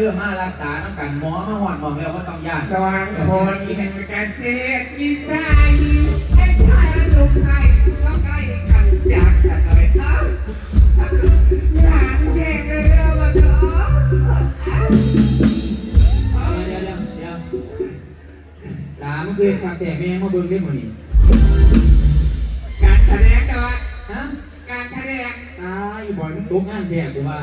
ด้อมารักษาน้ำกันหมอมาหอดหมองแล้วก็ต้องย่านระวังคนเป็นเกษตรวิสัยให้ชายลงไทยก็ใกล้กันจากกันเลยเอ้างานแข่งเรือมาเถอะเดี๋ยวเดี๋ยวเดี๋ยวหลามคือขาแต่แม่งมาเบิ่งได้หมดนี่การแสดงก่อนฮะการแสดงตาอยู่บ่อยมันตกงานแท้กูว่า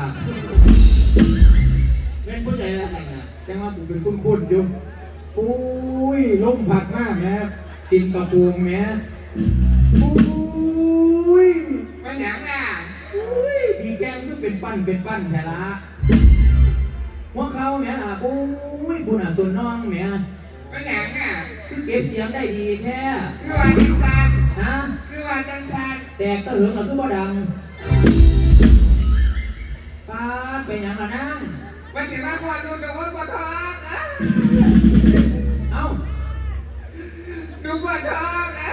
ผู้ใดแล้วไงอะแต่ว่ากูเป็นคุ้นๆอยู่อุ้ยล่มผักมากแม่สินกระปรงแม่อุ้ยมันหยังอะอุ้ยพี่แก้มก็เป็นปั้นเป็นปั้นแท้ละหัวเขาแม่ล่ะอุ้ยคุณอะส่วนน้องแม่มันหยังอะคือเก็บเสียงได้ดีแท้คือว่าจังสันฮะคือว่าจังสันแต่กตะเหิงเราคือบ่ดังป้าดเป็นหยังล่ะนั่ง มันสิมาพอดูกับว่าปวดท้องอะเอ้าดูปวดท้องอะ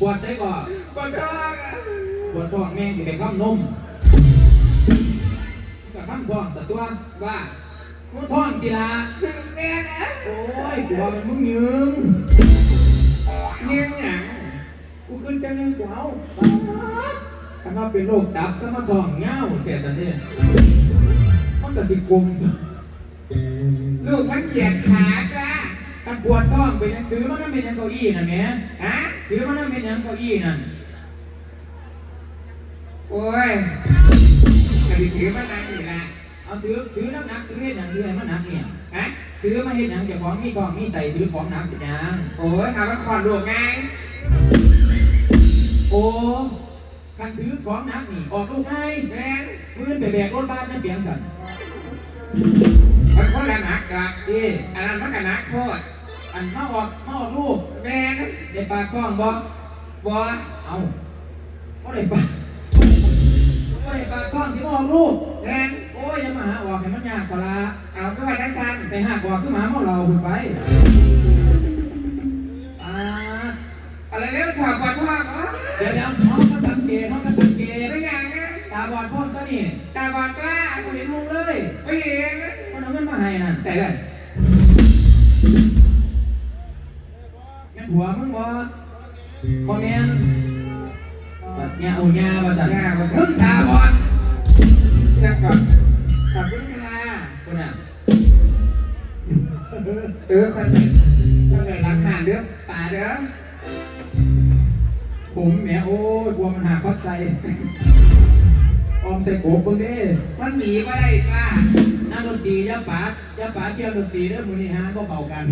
ปวดใจก่อนปวดท้องอะปวดท้องแม่งอยู่ไปข้ามนมกับข้ามท้องสัตว์ตัวว่ามึงท้องกีฬาแม่นะโอ้ยกูว่ามันมึงยืงเงี้ยหยังกูขึ้นจังเลยกูเอา ถ้ามาเป็นโรคตับก็มาท้องเงาแต่ตอนนี้มันก็สิกลมลูกมันเหยียดขาจ้ากาปวดท้องเป็นยังถือมันนั่นเป็นยังเก้าอี้น่ะแม่ฮะถือมันนั่นเป็นยังเก้าอี้นั่นโอ้ยกระดิถือมานั่งนี่ละเอาถือถือน้ำหนักถือเฮ็ดหยังถือให้มันหนักเนี่ยฮะถือมาเฮ็ดหยังจ้าของมีทองมีใส่ถือของหนักเป็นหยังโอ้ยทำมันขอดลูกไงโอ้ การถือของหนักนี่ออกลูกไงแม่นมือไปแบกรถบ้านนั่นเปียงสันมันคนละหนักละเอ๊ะอันนั้นมันก็หนักโคตรอันมาออกมาออกลูกแม่นได้ฝากท้องบ่บัวเอาบ่ได้ฝากบ่ได้ฝากท้องที่มาออกลูกแม่นโอ้ยอย่ามาหาออกให้มันยากกว่าละเอาก็ว่าจังสันไปหากออกคือหมาเมาเราหุ่นไปอ่าอะไรเรื่องถอดปวดท้องอ๋อเดี๋ยวเดี๋ยว บอดพ่นก็นี่ตาบอดกล้าไม่เห็นมุงเลยไม่เห็นมันเอาเงินมาให้นั่นใส่เลยแม่นผัวมึงบ่บ่แม่นแบบเนี้ยเอาหญ้ามาสั่นหน้ามามึงตาบอดเชื่อก่อนขอบคุณค่ะคนน่ะเออคนไหนคนไหนรักหาเด้อป่าเด้อผมแหมโอ้ยกลัวมันหาคอดใส่ออม ใส่โกบเบิ่งเด้มันหนีก็ได้กล้านักดนตรีอยาปากอยาปากเกี่ยวดนตรีเด้อมื้อนี้ฮะบ่เข้ากัน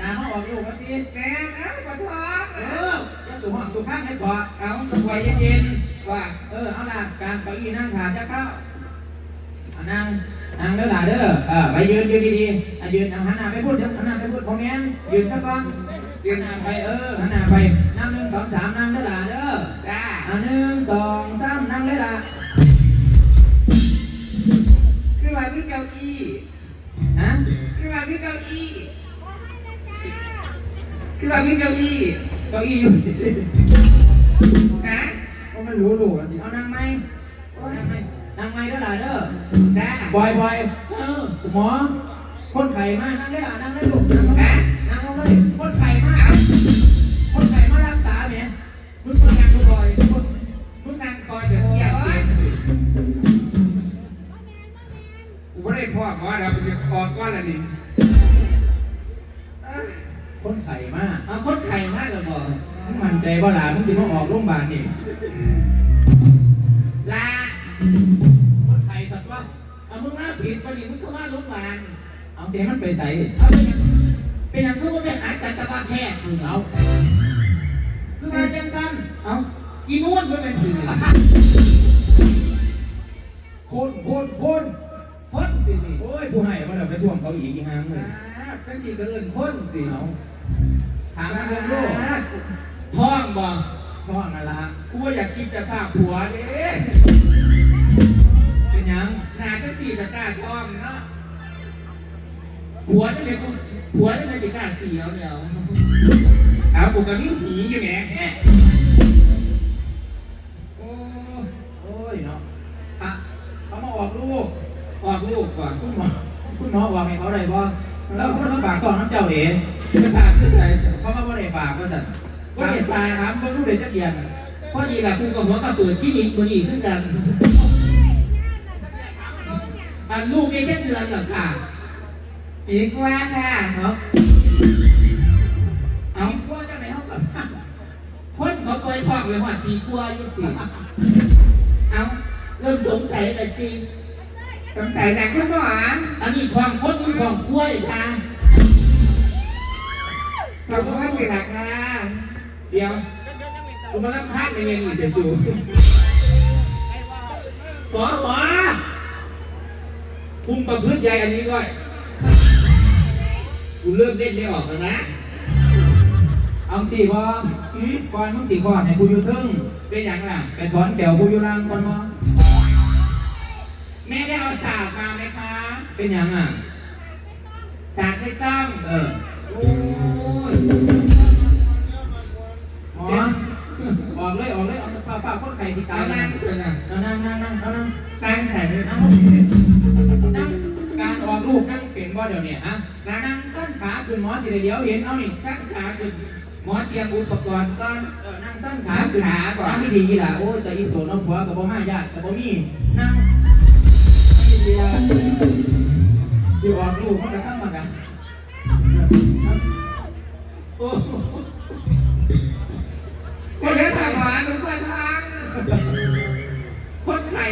ตาเขาออกลูกว่าติแม่เอ้าปวดท้องเอเออออย่าสู่ห้องสู่ข้างให้ก่อนเอาใจเย็นว่าๆเออเอาล่ะการเก้าอี้นั่งถาจะเข้าอะนั่งนั่งเด้อล่ะเด้อเออไปยืนยืนดีๆอะยืนเอาหันหน้าไปพูดเดี๋ยวหันหน้าไปพูดพอแม่นยืนซะก่อนยืนหันหน้าไปเออหันหน้าไปนั่งหนึ่งสองสามนั่งเด้อล่ะเด้อจ้าอะหนึ่งสองสามนั่งเลยล่ะ คือว่ามีเก้าอี้ฮะคือว่ามีเก้าอี้คือว่ามีเก้าอี้เก้าอี้อยู่นะก็ไม่รู้ลูกอันนี้เอานั่งไหมนั่งไหมนั่งไหมเด้อล่ะเด้อจ้าบอยบอยเออหมอคนไข้มานั่งได้ล่ะนั่งได้ลูกนั่งลงฮะนั่งลงเลยคนไข้มาค หมอเดี๋ยวกูจะออกก้อนละนี่เอ้ยคนไข้มาเอาคนไข่มากเลยบอกมึงมั่นใจว่าหลานมึงสิมาออกโรงพยาบาลนี่ลาคนไข้สัตว์ว่าเอามึงมาผิดไปดิมึงเข้ามาโรงพยาบาลเอาเสียมันไปใส่เอาเป็นยังเป็นยังคือว่าไปหาสัตวแพทย์มึงเอาเอาคือมาจังสั้นเอาอีนวลมันเป็นผีโคนโคนโคนค นตินี่โอ้ยผู้ให้มาเราไปท่วงเขาอีกอีหางเลยตั้งสี่ก็เอินคนติเอาถามมาเรื่องโลกท้องบ่ท้องอะไรละกูว่าอยากคิดจะพาผัวเด้เป็นหยังนาตั้งสี่จะกล้าท้องเนาะผัวจะไหนกูผัวจะไหนจะกล้าเสียวเดียวเอากูกับนี่หีอยู่ไง ว่าเห็นตายครับเบิ่รู้เด็กจักเดียนพอดีแหละกูกับหัวกระเปิดที่นี่มืออีกขึ้นกัน อันลูกนี่แค่เดือนเหรอค่ะปีกว่าค่ะเนาะเอาว่าจังไหนเฮากับคนเขาปล่อยพ่อเลยว่าปีกว่ายุติเอาเริ่มสงสัยแต่จริงสงสัยนะคุณหมออันนี้ความคนนี้ความกล้วยค่ะขอบคุณที่รักค่ะ เดี๋ยวกูมาลังคาดในยังอีกจะสูสอหมอคุมประพฤติใหญ่อันนี้ก่อนกูเลิกเล่นไม่ออกแล้วนะ เอาสิบ่อืมก่อนมึงสิขอดให้กูอยู่ทึ่งเป็นอย่างไรไปถอนแก้วกูอยู่ล่างก่อนบ่แม่ได้เอาสากมาไหมคะ เป็นหยังอะสากไม่ต้องเออ โอ้ย ฝากฝากคนไข้ที่ตาเอายนั่งเสนะเอานั่งนั่งนั่งเอานั่งนั่งใส่เลยนั่งนั่งการออกลูกนั่งเป็นบ่เดี๋ยวนี้ฮะนั่งนั่งสั้นขาขึ้นหมอสิได้เดี๋ยวเห็นเอานี่สั้นขาขึ้นหมอเตรียมอุปกรณ์ก่อนเออนั่งสั้นขาขึ้นนั่งไม่ดีล่ะโอ้ยแต่อีตัวน้องผัวกับบ่มาญาติกับบ่มีนั่งไม่ดีล่ะอยู่ออกลูกมันก็ธรรมดาโอ้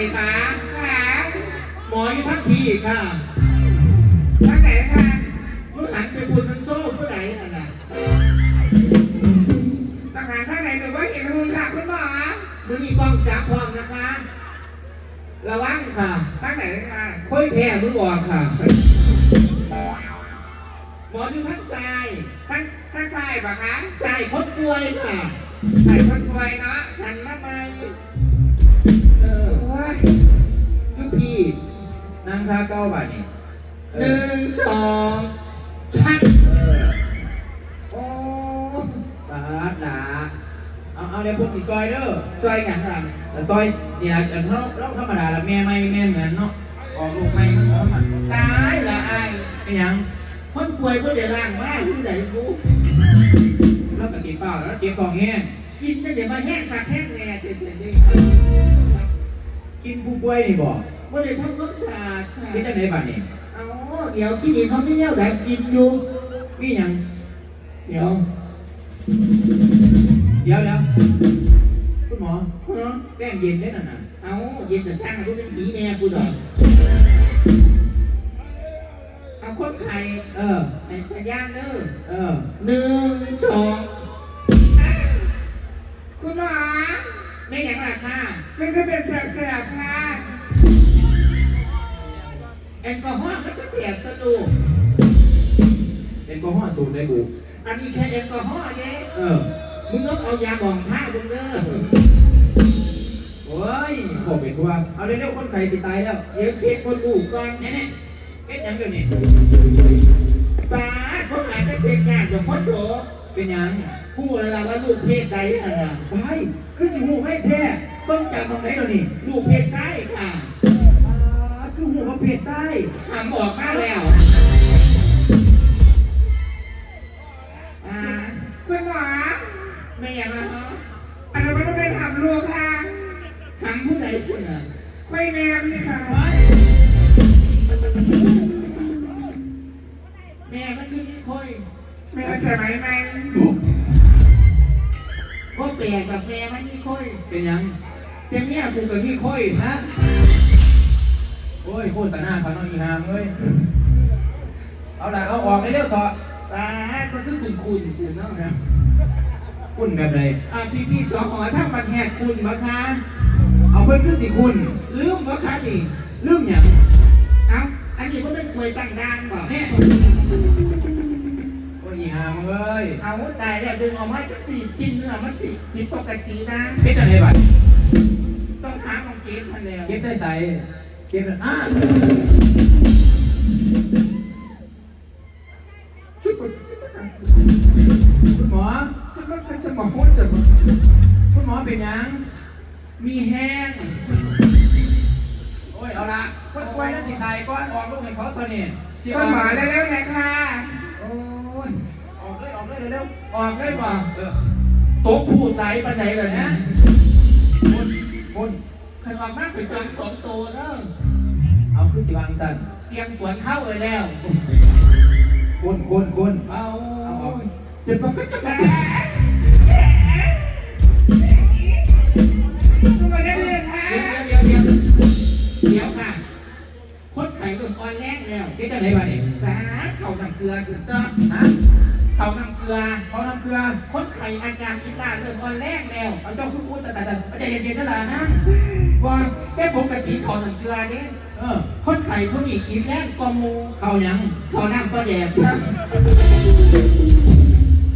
คนไข้ขาขาหมออยู่ทั้งพี่ค่ะทางไหนค่ะมึงหันไปบุญมันโซ่ผู้ใดอะนะทางไหนทางไหนหนูว่าเห็นคุณค่ะคุณหมอมึงมีกล้องจับพร้อมนะคะ ระวังค่ะทางไหนค่ะค่อยแท้มึงออกค่ะ หมออยู่ทั้งซ้ายทางทางซ้ายปะคะซ้ายคนป่วยค่ะใส่คนป่วยเนาะหันมาไหม นั่งท่าเก้าบาทนี่หนึ่งสองชักเออโอ้ปาดหนาเอาเอาเดี๋ยวพวกสิซอยเด้อซอยอย่างไรแต่ซอยนี่ล่ะเดี๋ยวเราเราธรรมดาละแม่ไม่แม่เหมือนเนาะออกลูกไม่มันหอมมันตายละไอายเป็นหยังคนป่วยก็เดี๋ยวล่างว่าอยู่ไหนกูเรากติดเปล่าแล้วเจ็บกองแห้งกินจะเดี๋ยวมาแห้งขาดแห้งแน่เฉยๆนี่กินผู้ป่วยนี่บอก ว่าเดี๋ยวทำความสะอาดค่ะนี่จะไหนบ้านนี่เอาเดี๋ยวที่นี่เขาไม่เลี้ยวแบบกินอยู่มีหยัง เดี๋ยวเดี๋ยวเดี๋ยวคุณหมอเนาะแป้งเย็นได้น่ะนะเอาเย็นจะสร้างรู้เป็นผีแน่กูดอกเอาคนไข้เออในสัญญาณเด้อเออหนึ่งสองคุณหมอไม่อย่างไรค่ะมันก็เป็นแสบๆค่ะ แอลกอฮอล์มันก็เสียบกระดูกเป็นกอฮอล์สูตรได้บุอันนี้แค่แอลกอฮอล์เด้เออ มึงต้องเอายาหมองผ้ามึงเด้อโอ้ยบอกเป็นตัวเอาเร็วๆคนไข้ติดตายแล้ว เดี๋ยวเช็คคนลูกก่อนเนี่ยเนี่ยเป็นหยังเดี๋ยวนี้ป้าเขาหายไปเช็คงานอย่างพ่อโสเป็นหยังพูดอะไรว่าลูกเพศใดอะนะไปคือสิหูให้แท้เบิ่งจากตรงไหนเดี๋ยวนี้ลูกเพศซ้ายค่ะอ่าคือหูว่า เผ็ดไส้ทำออกมาแล้วอ่าคุณหมอไม่อย่างไรฮะอันนั้นมันต้องเป็นทำลูกค่ะทำผู้ใดเสือค่อยแนมนี่ค่ะ แม่มันคือนี่ค่อยแม่สมัยใหม่ว่าแปลกกับแม่มันนี่ค่อย เป็นหยังแต่เมียกูกับนี่ค่อยฮะโอ้ยโฆษณาเขาน้องอีหามเอ้ยเอาละเอาออกได้เร็วต่อตาก็คือคุณคุณกูเนาะนะคุณแบบไรอ่าพี่พี่สองหอถ้ามันแหกคุณมาคะเอาเพิ่นคือสิคุณลืมมาคะนี่ลืมหยังเอ้าอันนี้ก็เป็นควยตั้งด้านบ่เนี่ยโอ้ยอีหามเอ้ยเอาตายแล้วดึงออกมาจะสี่ชิ้นเนื้อมันสิผิดปกตินะเพ็ดอะไรบัดต้องหาของเก็บมาแล้วเก็บใส่ใส่ เก็บอะคุณหมอจะมาจะมาพูดจะมาคุณหมอเป็นยัง มีแห้ง โอ้ย เอาละคนป่วยจะสิไทยก้อนออกลูกให้เขาเท่านี้สิก็หมาแล้วๆนะคะโอ้ย ออกเลยออกเลยเร็วๆออกได้บ่ๆเออโต๊ะผู้ตายปไหนล่ะนะคุณคุณใครออกมากไปจนสองโตเนาะ เอาขึ้นสิวางสั่นเตรียมสวนเข้าไปแล้วคุณคุณคุณเอาเจ็บปากก็จะมาทุกคนได้เรียนค่ะเดี๋ยวเดี๋ยวเดี๋ยวเดี๋ยวค่ะคนไข่เริ่มอ่อนแรงแล้วนี่จะไหนมาเนี่ยบ้าเขาน้ำเกลือถึงต้องฮะเขาน้ำเกลือเขาน้ำเกลือคนไข่อาการอีลาเริ่มอ่อนแรงแล้วเอาเจ้าขึ้นพูดแต่แต่แต่ไม่ใจเย็นๆนั่นแหละนะว่าแค่ผมกับกินเขาน้ำเกลือนี่ เออคนไข่ผู้นี้กินแรงกว่าหมูเข้ายัง เขาน้ำปลาแดดซะ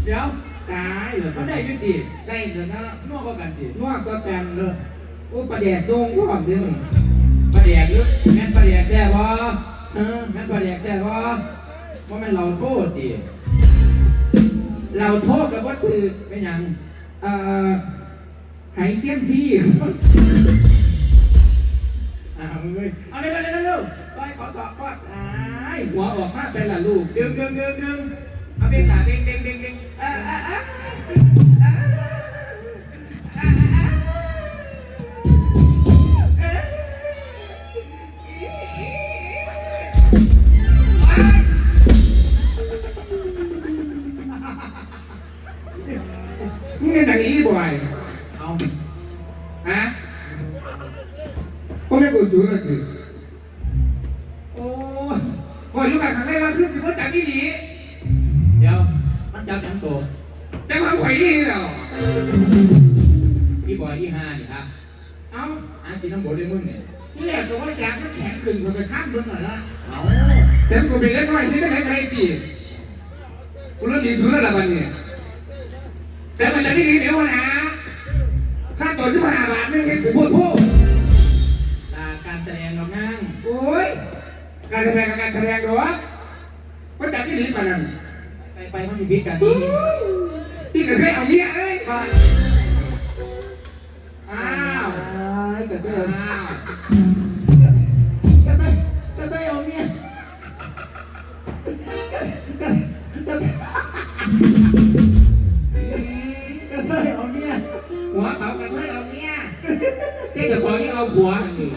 เดี๋ยวตายเลยมันได้ยุติได้เลยนะนัวก็กันสินวดก็แกนเลยโอ้ประแดกโด่งพร้อมเด้อประเดียกหรือแม่นประเดียกแท้บ่เออแม่นประเดียกแท้บ่ว่าแม่นเราโทษดิเราโทษกับว่าถือเป็นหยัง เอ่อไหเซียมซี่ อ่ามึงเอ้ยเอาเร็วเร็วเร็วเร็วซอยขอต่อก่อนตายหัวออกมาเป็นละลูกดึงดึงดึงดึงเอาเบ่งหนาเบ่งเบ่งเบ่งเบ่ง จับยังตัวจะมาไหวนี่เหรอพี่บอยที่ห้านี่ครับเอาอ่านกินน้ำบดด้วยมึงเนี่ยที่แรกตัวว่าอยากมันแข็งขึ้นคนไปข้ามเบื้องหน่อยละเอาแต่กูเป็นเล็กน้อยที่จะไหนใครตีกูเริ่มดีสุดแล้วล่ะวันนี้แต่มันจะที่ดีเดี๋ยวนะค่าตัวสิบห้าบาทไม่เป็นกูพูดพูดลาการแสดงเรานั่งโอ้ยการแสดงกับการแสดงหรอว่าจากที่ดีกว่านั้น ไปไปมันจะพิษกันนี่ที่เคยเอาเมียเอ้ยอ้าวเกิดเรื่องอ้าวจะไปจะไปเอาเมียก็ใช่เอาเมียหัวเขากันเพื่อเอาเนี่ยเด็กกับของนี่เอาหัวนี่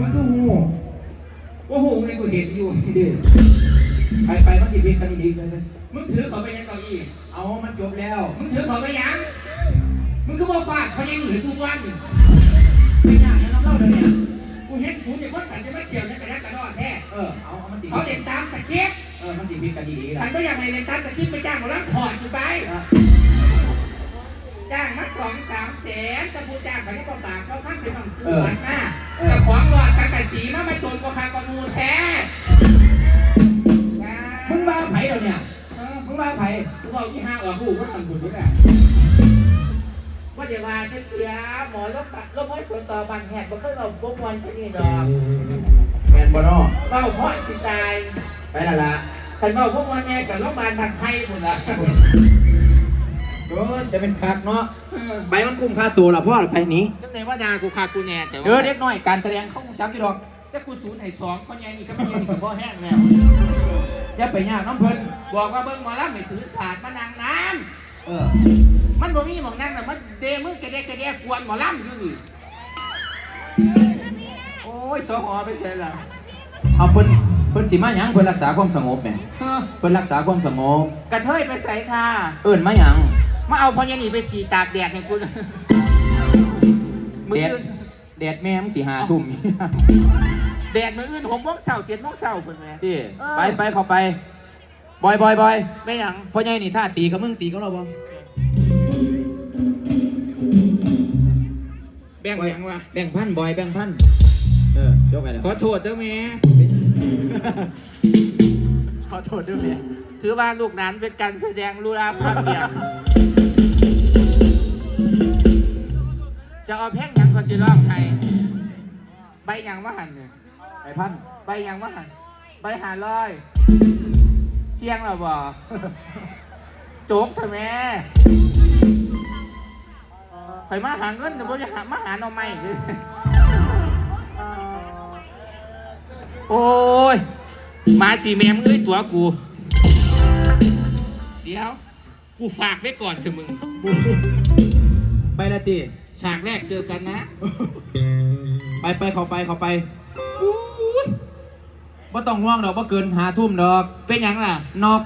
มันคือหูว่าหูไงกูเห็นอยู่ดิไปไปมันจะพิษกันอีกเลยมึงถือเขาไปยังเก้าอี้เอามันจบแล้ว มึงถือเขาไปยัง มึงก็บอกฟาดเขายังหนีทุกวันนี่ไม่ยากนะน้ำเล่าเลยเนี่ยกูเห็นศูนย์อย่างคนขันจะไม่เขียวเนี่ยกระยักกระดอแท้เออเอาเอามันติเขาเล่นตามตะเกียบเออมันติพิษกันดีๆฉัละนก็อยากให้เล่นตามตะเกียบไปจ้างหมาล้างถอดอยู่ไปจ้างมาสองสามแสนจะบูจ้างไปที่กองปากเขาข้ามไปต้องซื้อบัตรมา สีมาไม่จนกว่าคากรมูแท้มึงว่าไผ่เราเนี่ย มึงว่าไผ่กูบอกที่ห้าออกลูกว่าทำบุญด้วยแหละว่าเดี๋ยวว่าจะเสียหมอลบลบให้ส่วนต่อบันแหกบ่เคยเราบกวนแค่นี้ดอกแมนบอนอเบ้าเพราะสิตาย ไปละละขันเบ้าพวกวันแน่กับโรงพยาบาลบันไทยหมดละ โอ้ยจะเป็นคักเนาะไปมันคุ้มค่าตัวละพ่อไปนี้จังไหนว่าดากูขาดกูแน่แต่เออว่าเด็กน้อยการแสดงเขาจำที่ดอกจะกูศูนย์ให้สองคนยังอีกก็ไม่ยังอีกกับพ่อแห้งแล้วอย่าไปยากน้ำเพิ่นบอกว่าเบิ่งหมอลำไม่ถือศาสตร์มานางน้เออำมันบ่มีหมองนั่งน่ะมันเดมือกระเดะกระเดะกวนหมอลำอยู่นี่โอ้ยสหอไปเสร็จแล้วเอาเพิ่นเพิ่นสิมาหยังเพิ่นรักษาความสงบแหมเพิ่นรักษาความสงบกระเทยไปใส่ค่ะ เอิ้นมาหยัง มาเอาพอยันนี่ไปสีตากแดดให้กูมือแดดอื่นแดดแม่มึงตีหาทุ่มแดดมืออื่นหกโมงเช้าเจ็ดโมงเช้าเพิ่นแม่ดิเออ ไปไปเข้าไปบอยบอยบอยไม่หยังพ่อใหญ่นี่ถ้าตีกับมึงตีกับเราบ่แบ่งหยังวะแบ่งพันบอยแบ่งพันเออยกไปแล้วขอโทษเด้อแม่ขอโทษด้วยแม่ถือว่าลูกหลานเป็นการแสดงรูราภาพเปียก จะเอาเพลงหยังก็จะร้องให้ใบหยังว่าหันเนี่ยไปพันใบหยังว่าหันใบหาร้อยเสียงเราบ่โจ๊กเถอะแม่ข่อยมาหาเงินแต่บ่จะหามาหาหน่อไม้คือโอ้ยมาสีแมมเอ้ยตัวกู เดี๋ยว กูฝากไว้ก่อนเถอะมึง ไปละตี ฉากแรกเจอกันนะ ไปไปเขาไปเขาไปว่าต้องง่วงดอกว่าเกินหาทุ่มดอก เป็นหยังล่ะ นอก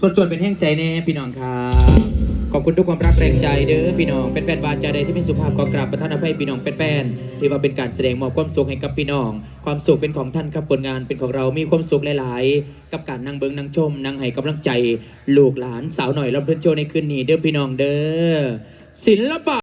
ส่วนๆเป็นแห่งใจแน่พี่น้องครับ ขอบคุณทุกความรักแรงใจเด้อพี่น้องแฟนๆบานใจใดที่เป็นสุภาพก็กราบประทานอภัยพี่น้องแฟนๆที่ว่าเป็นการแสดงมอบความสุขให้กับพี่น้อง ความสุขเป็นของท่านครับผลงานเป็นของเรามีความสุขหลาย ๆ กับการนั่งเบิงนั่งชมนั่งให้กำลังใจลูกหลานสาวหน่อยลำเพลินโชว์ในคืนนี้เด้อพี่น้องเด้อศิลปะ